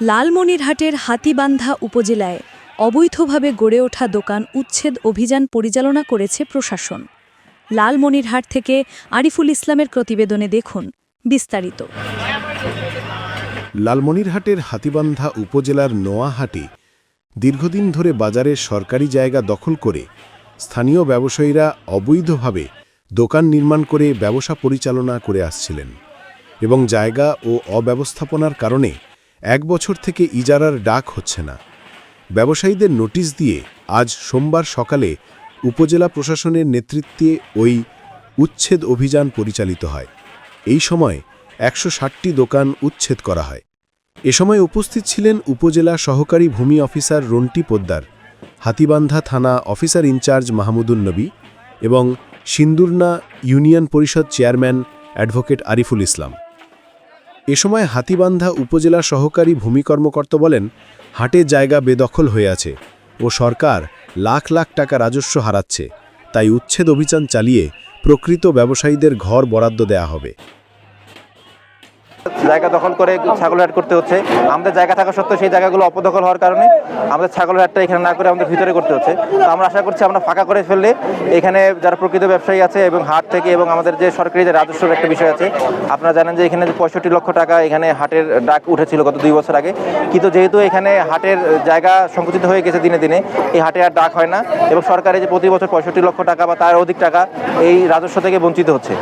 লালমনিরহাটের হাতিবান্ধা উপজেলায় অবৈধভাবে গড়ে ওঠা দোকান উচ্ছেদ অভিযান পরিচালনা করেছে প্রশাসন। লালমনিরহাট থেকে আরিফুল ইসলামের প্রতিবেদনে দেখুন বিস্তারিত। লালমনিরহাটের হাতিবান্ধা উপজেলার নোয়াহাটি দীর্ঘদিন ধরে বাজারের সরকারি জায়গা দখল করে স্থানীয় ব্যবসায়ীরা অবৈধভাবে দোকান নির্মাণ করে ব্যবসা পরিচালনা করে আসছিলেন এবং জায়গা ও অব্যবস্থাপনার কারণে এক বছর থেকে ইজারার ডাক হচ্ছে না। ব্যবসায়ীদের নোটিশ দিয়ে আজ সোমবার সকালে উপজেলা প্রশাসনের নেতৃত্বে ওই উচ্ছেদ অভিযান পরিচালিত হয়। এই সময় একশো ষাটটি দোকান উচ্ছেদ করা হয়। এ সময় উপস্থিত ছিলেন উপজেলা সহকারী ভূমি অফিসার রন্টি পোদ্দার, হাতিবান্ধা থানা অফিসার ইনচার্জ মাহমুদুল নবী এবং Sindurna union Parishad chairman advocate Ariful Islam. এ সময় হাতিবান্ধা উপজেলা সহকারী ভূমি কর্মকর্তা বলেন, হাটে জায়গা বেদখল হয়ে আছে ও সরকার লাখ লাখ টাকা রাজস্ব হারাচ্ছে, তাই উচ্ছেদ অভিযান চালিয়ে প্রকৃত ব্যবসায়ীদের ঘর বরাদ্দ দেয়া হবে। জায়গা দখল করে ছাগল হাট করতে হচ্ছে। আমাদের জায়গা থাকা সত্ত্বেও সেই জায়গাগুলো অপদখল হওয়ার কারণে আমাদের ছাগল হাটটা এখানে না করে আমাদের ভিতরে করতে হচ্ছে। তো আমরা আশা করছি আমরা ফাঁকা করে ফেললে এখানে যারা প্রকৃত ব্যবসায়ী আছে এবং হাট থেকে এবং আমাদের যে সরকারি যে রাজস্বের একটা বিষয় আছে, আপনারা জানেন যে এখানে পঁয়ষট্টি লক্ষ টাকা এখানে হাটের ডাক উঠেছিল গত দুই বছর আগে। কিন্তু যেহেতু এখানে হাটের জায়গা সংকুচিত হয়ে গেছে দিনে দিনে, এই হাটে আর ডাক হয় না এবং সরকারি যে প্রতি বছর পঁয়ষট্টি লক্ষ টাকা বা তার অধিক টাকা এই রাজস্ব থেকে বঞ্চিত হচ্ছে।